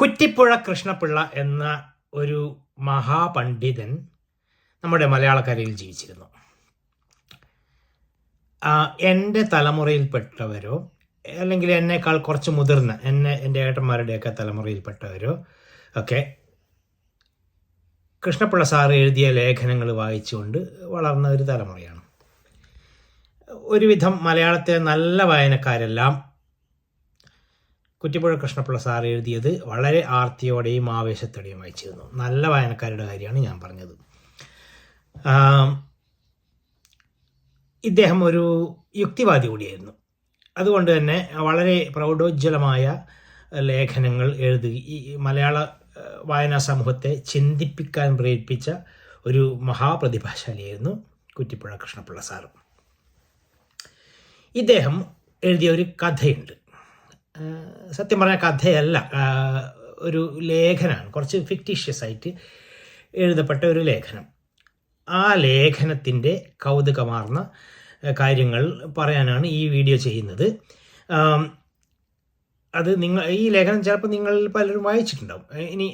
കുറ്റിപ്പുഴ കൃഷ്ണപിള്ള എന്ന ഒരു മഹാപണ്ഡിതൻ നമ്മുടെ മലയാളക്കരയിൽ ജീവിച്ചിരുന്നു. എന്റെ തലമുറയിൽപ്പെട്ടവരോ അല്ലെങ്കിൽ എന്നേക്കാൾ കുറച്ച് മുതിർന്ന എന്നെ എന്റെ ഏട്ടന്മാരുടെയൊക്കെ തലമുറയിൽപ്പെട്ടവരോ ഒക്കെ കൃഷ്ണപിള്ള സാർ എഴുതിയ ലേഖനങ്ങൾ വായിച്ചുകൊണ്ട് വളർന്ന ഒരു തലമുറയാണ്. ഒരുവിധം മലയാളത്തെ നല്ല വായനക്കാരെല്ലാം കുറ്റിപ്പുഴ കൃഷ്ണപിള്ള സാർ എഴുതിയത് വളരെ ആർത്തിയോടെയും ആവേശത്തോടെയും വായിച്ചിരുന്നു. നല്ല വായനക്കാരുടെ കാര്യമാണ് ഞാൻ പറഞ്ഞത്. ഇദ്ദേഹം ഒരു യുക്തിവാദി കൂടിയായിരുന്നു. അതുകൊണ്ട് തന്നെ വളരെ പ്രൗഢോജ്വലമായ ലേഖനങ്ങൾ എഴുതി ഈ മലയാള വായനാ സമൂഹത്തെ ചിന്തിപ്പിക്കാൻ പ്രേരിപ്പിച്ച ഒരു മഹാപ്രതിഭാശാലിയായിരുന്നു കുറ്റിപ്പുഴ കൃഷ്ണപിള്ള സാർ. ഇദ്ദേഹം എഴുതിയ ഒരു കഥയുണ്ട്. സത്യം പറഞ്ഞ കഥയല്ല. ഒരു ലേഖനമാണ് കുറച്ച് ഫിക്റ്റീഷ്യസ് ആയിട്ട് എഴുതപ്പെട്ട ഒരു ലേഖനം. ആ ലേഖനത്തിന്റെ കൗതുകമാർന്ന കാര്യങ്ങൾ പറയാനാണ് ഈ വീഡിയോ ചെയ്യുന്നത്. അത് നിങ്ങൾ ഈ ലേഖനം ചിലപ്പോൾ നിങ്ങൾ പലരും വായിച്ചിട്ടുണ്ടാവും. ഇനി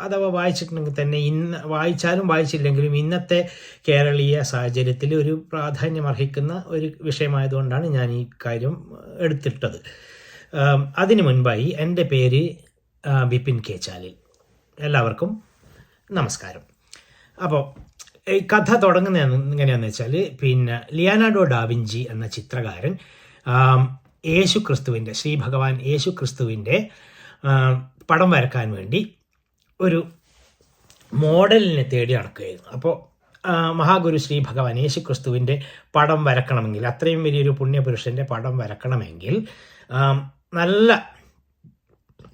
അഥവാ വായിച്ചിട്ടുണ്ടെങ്കിൽ തന്നെ ഇന്ന് വായിച്ചാലും വായിച്ചില്ലെങ്കിലും ഇന്നത്തെ കേരളീയ സാഹചര്യത്തിൽ ഒരു പ്രാധാന്യം അർഹിക്കുന്ന ഒരു വിഷയമായതുകൊണ്ടാണ് ഞാൻ ഈ കാര്യം എടുത്തിട്ടത്. അതിനു മുൻപായി എന്റെ പേര് വിപിൻ കെ ചാലിൽ എല്ലാവർക്കും നമസ്കാരം. അപ്പോൾ ഈ കഥ തുടങ്ങുന്ന എങ്ങനെയാണെന്ന് വെച്ചാൽ പിന്നെ ലിയാനാർഡോ ഡാവിഞ്ചി എന്ന ചിത്രകാരൻ യേശു ക്രിസ്തുവിന്റെ ശ്രീ ഭഗവാൻ യേശു ക്രിസ്തുവിന്റെ പടം വരക്കാൻ വേണ്ടി ഒരു മോഡലിനെ തേടി നടക്കുകയായിരുന്നു. അപ്പോൾ മഹാഗുരു ശ്രീ ഭഗവാൻ യേശു ക്രിസ്തുവിന്റെ പടം വരക്കണമെങ്കിൽ അത്രയും വലിയൊരു പുണ്യപുരുഷന്റെ പടം വരക്കണമെങ്കിൽ നല്ല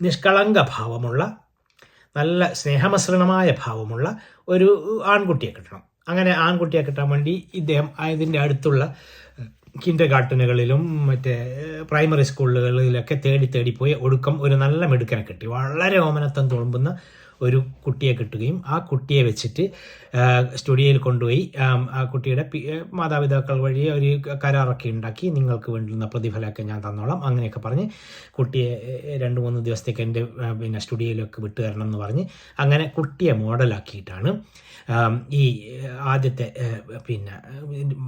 നിഷ്കളങ്ക ഭാവമുള്ള നല്ല സ്നേഹമസൃണമായ ഭാവമുള്ള ഒരു ആൺകുട്ടിയെ കിട്ടണം. അങ്ങനെ ആൺകുട്ടിയെ കിട്ടാൻ വേണ്ടി ഇദ്ദേഹം അതിന്റെ അടുത്തുള്ള കിൻഡർ ഗാർട്ടനുകളിലും മറ്റേ പ്രൈമറി സ്കൂളുകളിലൊക്കെ തേടി തേടി പോയി ഒടുക്കം ഒരു നല്ല മിടുക്കനെ കിട്ടി. വളരെ ഓമനത്വം തുളുമ്പുന്ന ഒരു കുട്ടിയെ കിട്ടുകയും ആ കുട്ടിയെ വെച്ചിട്ട് സ്റ്റുഡിയോയിൽ കൊണ്ടുപോയി ആ കുട്ടിയുടെ മാതാപിതാക്കൾ വഴി ഒരു കരാറൊക്കെ ഉണ്ടാക്കി നിങ്ങൾക്ക് വേണ്ടുന്ന പ്രതിഫലമൊക്കെ ഞാൻ തന്നോളാം അങ്ങനെയൊക്കെ പറഞ്ഞ് കുട്ടിയെ രണ്ട് മൂന്ന് ദിവസത്തേക്ക് എന്റെ പിന്നെ സ്റ്റുഡിയോയിലൊക്കെ വിട്ടു തരണം എന്ന് പറഞ്ഞ് അങ്ങനെ കുട്ടിയെ മോഡലാക്കിയിട്ടാണ് ഈ ആദ്യത്തെ പിന്നെ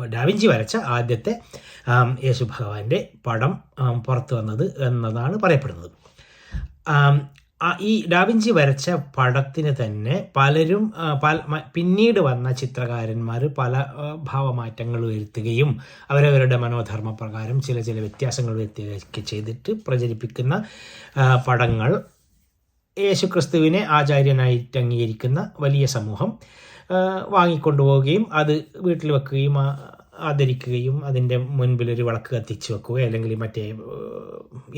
ഡാവിഞ്ചി വരച്ച ആദ്യത്തെ യേശു ഭഗവാന്റെ പടം പുറത്തു വന്നത് എന്നതാണ് പറയപ്പെടുന്നത്. ഈ ഡാവിഞ്ചി വരച്ച പടത്തിന് തന്നെ പലരും പല പിന്നീട് വന്ന ചിത്രകാരന്മാർ പല ഭാവമാറ്റങ്ങൾ വരുത്തുകയും അവരവരുടെ മനോധർമ്മ പ്രകാരം ചില ചില വ്യത്യാസങ്ങൾ വരുത്തുകയൊക്കെ ചെയ്തിട്ട് പ്രചരിപ്പിക്കുന്ന പടങ്ങൾ. യേശുക്രിസ്തുവിനെ ആചാര്യനായിട്ട് അംഗീകരിക്കുന്ന വലിയ സമൂഹം വാങ്ങിക്കൊണ്ടുപോവുകയും അത് വീട്ടിൽ വെക്കുകയും ആദരിക്കുകയും അതിന്റെ മുൻപിൽ ഒരു വിളക്ക് കത്തിച്ച് വെക്കുകയോ അല്ലെങ്കിൽ മറ്റേ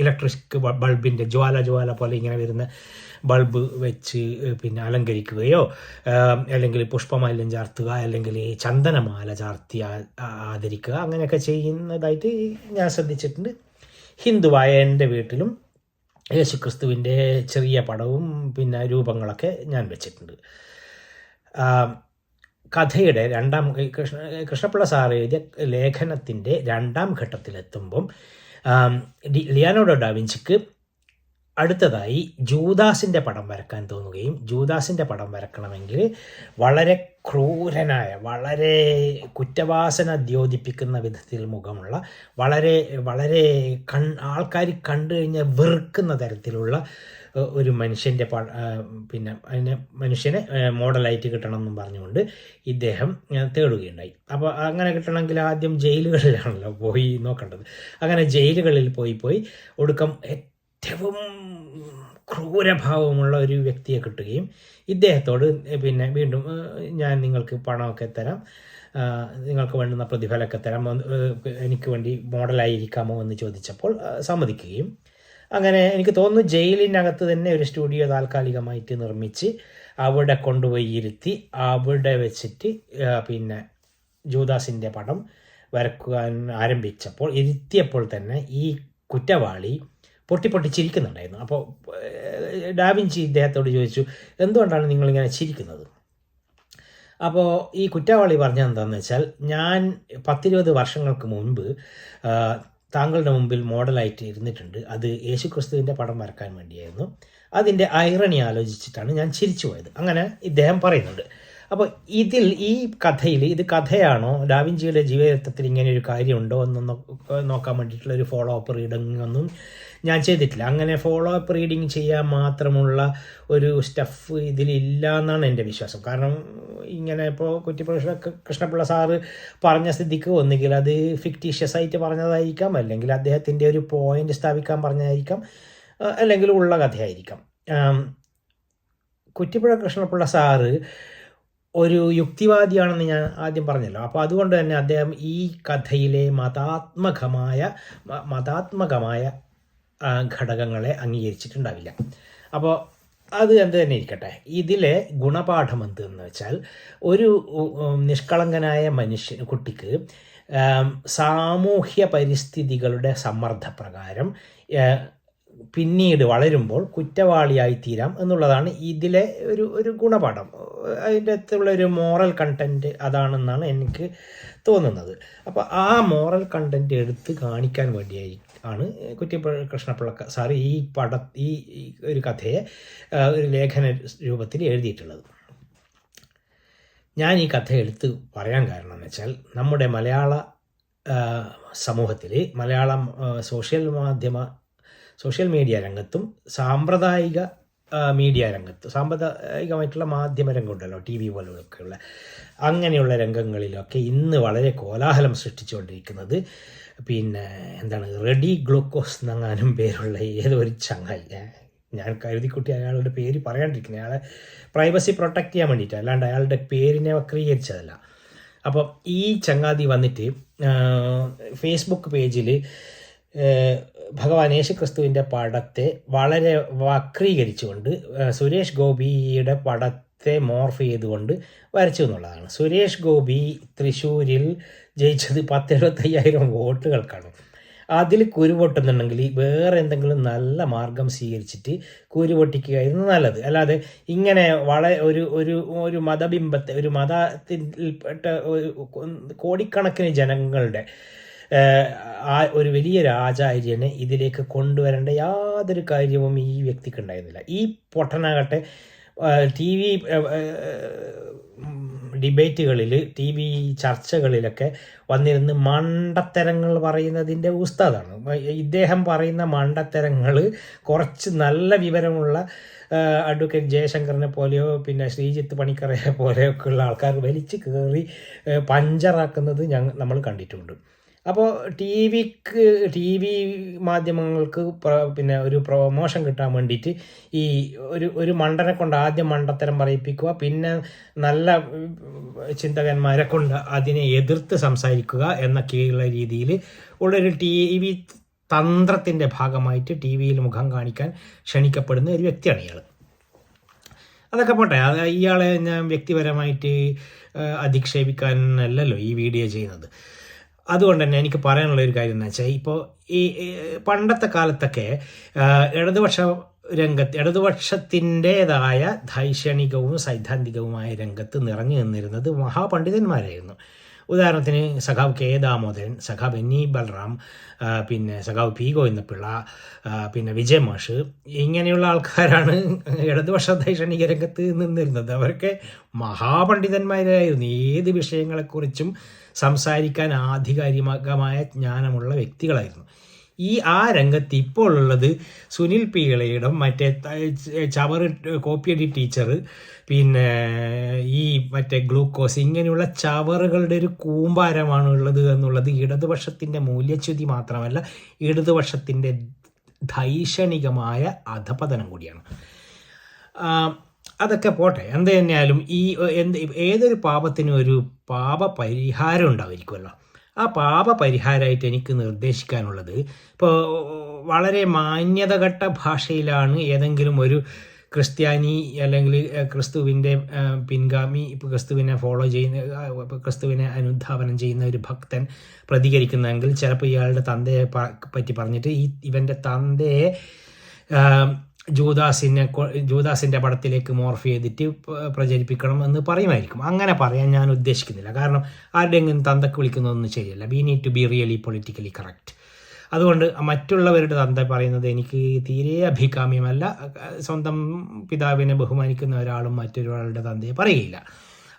ഇലക്ട്രിക് ബൾബിന്റെ ജ്വാല ജ്വാല പോലെ ഇങ്ങനെ വരുന്ന ബൾബ് വെച്ച് പിന്നെ അലങ്കരിക്കുകയോ അല്ലെങ്കിൽ പുഷ്പമാല്യം ചാർത്തുക അല്ലെങ്കിൽ ചന്ദനമാല ചാർത്തി ആദരിക്കുക അങ്ങനെയൊക്കെ ചെയ്യുന്നതായിട്ട് ഞാൻ ശ്രദ്ധിച്ചിട്ടുണ്ട്. ഹിന്ദുവായ എന്റെ വീട്ടിലും യേശുക്രിസ്തുവിന്റെ ചെറിയ പടവും പിന്നെ രൂപങ്ങളൊക്കെ ഞാൻ വെച്ചിട്ടുണ്ട്. കഥയുടെ രണ്ടാം കൃഷ്ണ കൃഷ്ണപിള്ള സാർ എഴുതിയ ലേഖനത്തിന്റെ രണ്ടാം ഘട്ടത്തിലെത്തുമ്പം ലിയാനോഡോ ഡാവിഞ്ചിക്ക് അടുത്തതായി ജൂദാസിന്റെ പടം വരക്കാൻ തോന്നുകയും ജൂദാസിന്റെ പടം വരക്കണമെങ്കിൽ വളരെ ക്രൂരനായ വളരെ കുറ്റവാസന ദ്യോതിപ്പിക്കുന്ന വിധത്തിൽ മുഖമുള്ള വളരെ വളരെ കൺ ആൾക്കാർ കണ്ടു കഴിഞ്ഞാൽ വെറുക്കുന്ന തരത്തിലുള്ള ഒരു മനുഷ്യന്റെ പിന്നെ അതിനെ മനുഷ്യനെ മോഡലായിട്ട് കിട്ടണം എന്നും പറഞ്ഞുകൊണ്ട് ഇദ്ദേഹം തേടുകയുണ്ടായി. അപ്പോൾ അങ്ങനെ കിട്ടണമെങ്കിൽ ആദ്യം ജയിലുകളിലാണല്ലോ പോയി നോക്കേണ്ടത്. അങ്ങനെ ജയിലുകളിൽ പോയി പോയി ഒടുക്കം ഏറ്റവും ക്രൂരഭാവമുള്ള ഒരു വ്യക്തിയെ കിട്ടുകയും ഇദ്ദേഹത്തോട് പിന്നെ വീണ്ടും ഞാൻ നിങ്ങൾക്ക് പണമൊക്കെ തരാം നിങ്ങൾക്ക് വേണ്ടുന്ന പ്രതിഫലമൊക്കെ തരാം എനിക്ക് വേണ്ടി മോഡലായിരിക്കാമോ എന്ന് ചോദിച്ചപ്പോൾ സമ്മതിക്കുകയും അങ്ങനെ എനിക്ക് തോന്നുന്നു ജയിലിനകത്ത് തന്നെ ഒരു സ്റ്റുഡിയോ താൽക്കാലികമായിട്ട് നിർമ്മിച്ച് അവിടെ കൊണ്ടുപോയി ഇരുത്തി അവിടെ വെച്ചിട്ട് പിന്നെ ജൂദാസിന്റെ പടം വരക്കുവാൻ ആരംഭിച്ചപ്പോൾ ഇരുത്തിയപ്പോൾ തന്നെ ഈ കുറ്റവാളി പൊട്ടി പൊട്ടി ചിരിക്കുന്നുണ്ടായിരുന്നു അപ്പോൾ ഡാവിഞ്ചി ഇദ്ദേഹത്തോട് ചോദിച്ചു എന്തുകൊണ്ടാണ് നിങ്ങളിങ്ങനെ ചിരിക്കുന്നത്? അപ്പോൾ ഈ കുറ്റവാളി പറഞ്ഞ എന്താണെന്ന് വെച്ചാൽ ഞാൻ പത്തിരുപത് വർഷങ്ങൾക്ക് മുൻപ് താങ്കളുടെ മുമ്പിൽ മോഡലായിട്ട് ഇരുന്നിട്ടുണ്ട്. അത് യേശുക്രിസ്തുവിന്റെ പടം വരക്കാൻ വേണ്ടിയായിരുന്നു. അതിന്റെ ഐറണി ആലോചിച്ചിട്ടാണ് ഞാൻ ചിരിച്ചു പോയത്. അങ്ങനെ ഇദ്ദേഹം പറയുന്നുണ്ട്. അപ്പോൾ ഇതിൽ ഈ കഥയിൽ ഇത് കഥയാണോ ഡാവിഞ്ചിയുടെ ജീവിതത്തിൽ ഇങ്ങനെ ഒരു കാര്യമുണ്ടോ എന്ന് നോക്കാൻ വേണ്ടിയിട്ടുള്ള ഒരു ഫോളോ അപ്പ് റീഡിംഗ് ഒന്നും ഞാൻ ചെയ്തിട്ടില്ല. അങ്ങനെ ഫോളോ അപ്പ് റീഡിങ് ചെയ്യാൻ മാത്രമുള്ള ഒരു സ്റ്റഫ് ഇതിലില്ല എന്നാണ് എന്റെ വിശ്വാസം. കാരണം ഇങ്ങനെ ഇപ്പോൾ കുറ്റിപ്രകൃഷ്ണ കൃഷ്ണപിള്ള സാറ് പറഞ്ഞ സ്ഥിതിക്ക് ഒന്നുകിൽ അത് ഫിക്റ്റീഷ്യസ് ആയിട്ട് പറഞ്ഞതായിരിക്കാം അല്ലെങ്കിൽ അദ്ദേഹത്തിന്റെ ഒരു പോയിന്റ് സ്ഥാപിക്കാൻ പറഞ്ഞതായിരിക്കാം അല്ലെങ്കിൽ ഉള്ള കഥയായിരിക്കാം. കുറ്റിപ്പുഴ കൃഷ്ണപിള്ള സാറ് ഒരു യുക്തിവാദിയാണെന്ന് ഞാൻ ആദ്യം പറഞ്ഞല്ലോ. അപ്പോൾ അതുകൊണ്ട് തന്നെ അദ്ദേഹം ഈ കഥയിലെ മതാത്മകമായ മതാത്മകമായ ഘടകങ്ങളെ അംഗീകരിച്ചിട്ടുണ്ടാവില്ല. അപ്പോൾ അത് എന്ത് തന്നെ ഇരിക്കട്ടെ. ഇതിലെ ഗുണപാഠം എന്തെന്ന് വെച്ചാൽ ഒരു നിഷ്കളങ്കനായ മനുഷ്യ കുട്ടിക്ക് സാമൂഹ്യ പരിസ്ഥിതികളുടെ സമ്മർദ്ദപ്രകാരം പിന്നീട് വളരുമ്പോൾ കുറ്റവാളിയായി തീരാം എന്നുള്ളതാണ് ഇതിലെ ഒരു ഒരു ഗുണപാഠം. അതിന്റെ അകത്തുള്ള ഒരു മോറൽ കണ്ടന്റ് അതാണെന്നാണ് എനിക്ക് തോന്നുന്നത്. അപ്പോൾ ആ മോറൽ കണ്ടന്റ് എടുത്ത് കാണിക്കാൻ വേണ്ടിയായി ആണ് കുറ്റിപ്പുഴ കൃഷ്ണപിള്ള സാർ ഈ പട ഈ ഒരു കഥയെ ഒരു ലേഖന രൂപത്തിൽ എഴുതിയിട്ടുള്ളത്. ഞാൻ ഈ കഥ എടുത്ത് പറയാൻ കാരണം എന്ന് വെച്ചാൽ നമ്മുടെ മലയാള സമൂഹത്തിൽ മലയാളം സോഷ്യൽ മാധ്യമ സോഷ്യൽ മീഡിയ രംഗത്തും സാമ്പ്രദായിക മീഡിയ രംഗത്ത് സാമ്പ്രദായികമായിട്ടുള്ള മാധ്യമ രംഗമുണ്ടല്ലോ ടി വി പോലെയൊക്കെയുള്ള അങ്ങനെയുള്ള രംഗങ്ങളിലൊക്കെ ഇന്ന് വളരെ കോലാഹലം സൃഷ്ടിച്ചുകൊണ്ടിരിക്കുന്നത് പിന്നെ എന്താണ് റെഡി ഗ്ലൂക്കോസ് എന്നങ്ങാനും പേരുള്ള ഏതൊരു ചങ്ങായി. ഞാൻ കരുതിക്കുട്ടി അയാളുടെ പേര് പറയാണ്ടിരിക്കുന്നത് അയാളെ പ്രൈവസി പ്രൊട്ടക്റ്റ് ചെയ്യാൻ വേണ്ടിയിട്ട് അല്ലാണ്ട് അയാളുടെ പേരിനെ വക്രീകരിച്ചതല്ല. അപ്പം ഈ ചങ്ങാതി വന്നിട്ട് ഫേസ്ബുക്ക് പേജിൽ ഭഗവാൻ യേശുക്രിസ്തുവിന്റെ പടത്തെ വളരെ വക്രീകരിച്ചുകൊണ്ട് സുരേഷ് ഗോപിയുടെ പടത്തെ മോർഫ് ചെയ്തുകൊണ്ട് വരച്ചു എന്നുള്ളതാണ്. സുരേഷ് ഗോപി തൃശ്ശൂരിൽ ജയിച്ചത് പത്തെഴുപത്തയ്യായിരം വോട്ടുകൾക്കാണ്. അതിൽ കുരുപൊട്ടുന്നുണ്ടെങ്കിൽ വേറെ എന്തെങ്കിലും നല്ല മാർഗം സ്വീകരിച്ചിട്ട് കുരു എന്ന് നല്ലത്. അല്ലാതെ ഇങ്ങനെ വളരെ ഒരു ഒരു ഒരു മതബിംബത്തെ ഒരു മതത്തിൽപ്പെട്ട ഒരു കോടിക്കണക്കിന് ജനങ്ങളുടെ ആ ഒരു വലിയ രാജാര്യനെ ഇതിലേക്ക് കൊണ്ടുവരേണ്ട യാതൊരു കാര്യവും ഈ വ്യക്തിക്ക് ഉണ്ടായിരുന്നില്ല. ഈ പൊട്ടനാകട്ടെ ടി വി ഡിബേറ്റുകളിൽ ടി വി ചർച്ചകളിലൊക്കെ വന്നിരുന്ന് മണ്ടത്തരങ്ങൾ പറയുന്നതിന്റെ ഉസ്താദാണ്. ഇദ്ദേഹം പറയുന്ന മണ്ടത്തരങ്ങൾ കുറച്ച് നല്ല വിവരമുള്ള അഡ്വക്കേറ്റ് ജയശങ്കറിനെ പോലെയോ പിന്നെ ശ്രീജിത്ത് പണിക്കറെ പോലെയൊക്കെയുള്ള ആൾക്കാർ വലിച്ചു കയറി പഞ്ചറാക്കുന്നത് ഞങ്ങൾ നമ്മൾ കണ്ടിട്ടുണ്ട്. അപ്പോൾ ടി വിക്ക് ടി വി മാധ്യമങ്ങൾക്ക് പിന്നെ ഒരു പ്രൊമോഷൻ കിട്ടാൻ വേണ്ടിയിട്ട് ഈ ഒരു ഒരു മണ്ടനെ കൊണ്ട് ആദ്യം മണ്ടത്തരം പറയിപ്പിക്കുക പിന്നെ നല്ല ചിന്തകന്മാരെ കൊണ്ട് അതിനെ എതിർത്ത് സംസാരിക്കുക എന്നൊക്കെയുള്ള രീതിയിൽ ഉള്ളൊരു ടി വി തന്ത്രത്തിന്റെ ഭാഗമായിട്ട് ടി വിയിൽ മുഖം കാണിക്കാൻ ക്ഷണിക്കപ്പെടുന്ന ഒരു വ്യക്തിയാണ് ഇയാൾ അതൊക്കെ പോട്ടെ അത് ഇയാളെ ഞാൻ വ്യക്തിപരമായിട്ട് അധിക്ഷേപിക്കാനല്ലല്ലോ ഈ വീഡിയോ ചെയ്യുന്നത്. അതുകൊണ്ട് തന്നെ എനിക്ക് പറയാനുള്ള ഒരു കാര്യം എന്ന് വെച്ചാൽ ഇപ്പോൾ ഈ പണ്ടത്തെ കാലത്തൊക്കെ ഇടതുപക്ഷ രംഗത്ത് ഇടതുപക്ഷത്തിന്റെതായ ധൈഷണികവും സൈദ്ധാന്തികവുമായ രംഗത്ത് നിറഞ്ഞു നിന്നിരുന്നത് മഹാപണ്ഡിതന്മാരായിരുന്നു. ഉദാഹരണത്തിന് സഖാവ് കെ ദാമോദരൻ സഖാവ് ഇ ബൽറാം പിന്നെ സഖാവ് പി ഗോവിന്ദപിള്ള പിന്നെ വിജയ് മാഷ് ഇങ്ങനെയുള്ള ആൾക്കാരാണ് ഇടതുപക്ഷ ദൈക്ഷണിക രംഗത്ത് നിന്നിരുന്നത്. അവരൊക്കെ മഹാപണ്ഡിതന്മാരായിരുന്നു. ഏത് വിഷയങ്ങളെക്കുറിച്ചും സംസാരിക്കാൻ ആധികാരികമായ ജ്ഞാനമുള്ള വ്യക്തികളായിരുന്നു. ഈ ആ രംഗത്ത് ഇപ്പോൾ ഉള്ളത് സുനിൽ പി ഇളയിടം മറ്റേ ചവറ് കോപ്പിയടി ടീച്ചർ പിന്നെ ഈ മറ്റേ ഗ്ലൂക്കോസ് ഇങ്ങനെയുള്ള ചവറുകളുടെ ഒരു കൂമ്പാരമാണ് ഉള്ളത് എന്നുള്ളത് ഇടതുപക്ഷത്തിന്റെ മൂല്യച്യുതി മാത്രമല്ല ഇടതുപക്ഷത്തിന്റെ ധൈഷണികമായ അധപതനം കൂടിയാണ്. അതൊക്കെ പോട്ടെ. എന്ത് തന്നെയാലും ഈ എന്ത് ഏതൊരു പാപത്തിനും ഒരു പാപ പരിഹാരം ഉണ്ടായിരിക്കുമല്ലോ. ആ പാപ പരിഹാരമായിട്ട് എനിക്ക് നിർദ്ദേശിക്കാനുള്ളത്. ഇപ്പോൾ വളരെ മാന്യതഘട്ട ഭാഷയിലാണ് ഏതെങ്കിലും ഒരു ക്രിസ്ത്യാനി അല്ലെങ്കിൽ ക്രിസ്തുവിന്റെ പിൻഗാമി ഇപ്പോൾ ക്രിസ്തുവിനെ ഫോളോ ചെയ്യുന്ന ക്രിസ്തുവിനെ അനുധാപനം ചെയ്യുന്ന ഒരു ഭക്തൻ പ്രതികരിക്കുന്നതെങ്കിൽ ചിലപ്പോൾ ഇയാളുടെ തന്തയെ പറ്റി പറഞ്ഞിട്ട് ഈ ഇവന്റെ തന്തയെ ജൂദാസിനെ ജൂദാസിന്റെ പടത്തിലേക്ക് മോർഫ് ചെയ്തിട്ട് പ്രചരിപ്പിക്കണം എന്ന് പറയുമായിരിക്കും. അങ്ങനെ പറയാൻ ഞാൻ ഉദ്ദേശിക്കുന്നില്ല. കാരണം ആരുടെയെങ്കിലും തന്തക്ക് വിളിക്കുന്നതൊന്നും ശരിയല്ല. We need to be really politically correct അതുകൊണ്ട് മറ്റുള്ളവരുടെ തന്ത പറയുന്നത് എനിക്ക് തീരെ അഭികാമ്യമല്ല. സ്വന്തം പിതാവിനെ ബഹുമാനിക്കുന്ന ഒരാളും മറ്റൊരാളുടെ തന്തയെ പറയുകയില്ല.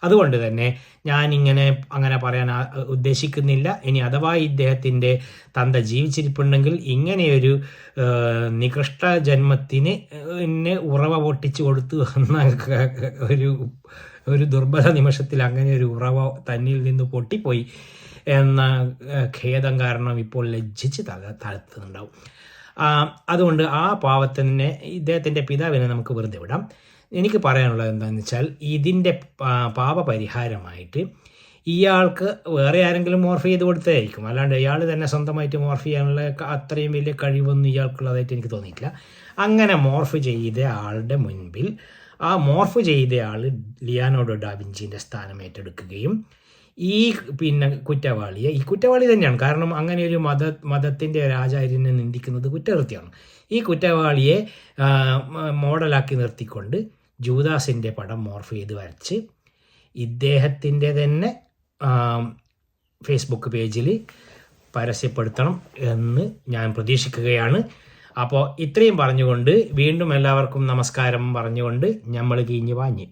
അതുകൊണ്ട് തന്നെ ഞാനിങ്ങനെ അങ്ങനെ പറയാൻ ഉദ്ദേശിക്കുന്നില്ല. ഇനി അഥവാ ഇദ്ദേഹത്തിന്റെ തന്ത ജീവിച്ചിരിപ്പുണ്ടെങ്കിൽ ഇങ്ങനെയൊരു നികൃഷ്ട ജന്മത്തിന് എന്നെ ഉറവ പൊട്ടിച്ചു കൊടുത്തു എന്ന ഒരു ഒരു ദുർബല നിമിഷത്തിൽ അങ്ങനെ ഒരു ഉറവ തന്നിൽ നിന്ന് പൊട്ടിപ്പോയി എന്ന ഖേദം കാരണം ഇപ്പോൾ ലജ്ജിച്ച് തല താഴ്ത്തുന്നുണ്ടാവും അതുകൊണ്ട് ആ പാവത്തിനെ ഇദ്ദേഹത്തിന്റെ പിതാവിനെ നമുക്ക് വെറുതെ വിടാം. എനിക്ക് പറയാനുള്ളത് എന്താണെന്ന് വെച്ചാൽ ഇതിന്റെ പാപ പാപപരിഹാരമായിട്ട് ഇയാൾക്ക് വേറെ ആരെങ്കിലും മോർഫ് ചെയ്ത് കൊടുത്തതായിരിക്കും. അല്ലാണ്ട് ഇയാൾ തന്നെ സ്വന്തമായിട്ട് മോർഫ് ചെയ്യാനുള്ള അത്രയും വലിയ കഴിവൊന്നും ഇയാൾക്കുള്ളതായിട്ട് എനിക്ക് തോന്നിയിട്ടില്ല. അങ്ങനെ മോർഫ് ചെയ്ത ആളുടെ മുൻപിൽ ആ മോർഫ് ചെയ്ത ആൾ ലിയാനോഡോ ഡാവിഞ്ചിന്റെ സ്ഥാനം ഏറ്റെടുക്കുകയും ഈ പിന്നെ കുറ്റവാളിയെ ഈ കുറ്റവാളി തന്നെയാണ്. കാരണം അങ്ങനെ ഒരു മത മതത്തിന്റെ ആചാര്യനെ നിന്ദിക്കുന്നത് കുറ്റകൃത്യമാണ്. ഈ കുറ്റവാളിയെ മോഡലാക്കി നിർത്തിക്കൊണ്ട് ജൂദാസിന്റെ പടം മോർഫ് ചെയ്ത് വരച്ച് ഇദ്ദേഹത്തിന്റെ തന്നെ ഫേസ്ബുക്ക് പേജിൽ പരസ്യപ്പെടുത്തണം എന്ന് ഞാൻ പ്രതീക്ഷിക്കുകയാണ്. അപ്പോൾ ഇത്രയും പറഞ്ഞുകൊണ്ട് വീണ്ടും എല്ലാവർക്കും നമസ്കാരം പറഞ്ഞുകൊണ്ട് നമ്മൾ കീഞ്ഞ് വാങ്ങി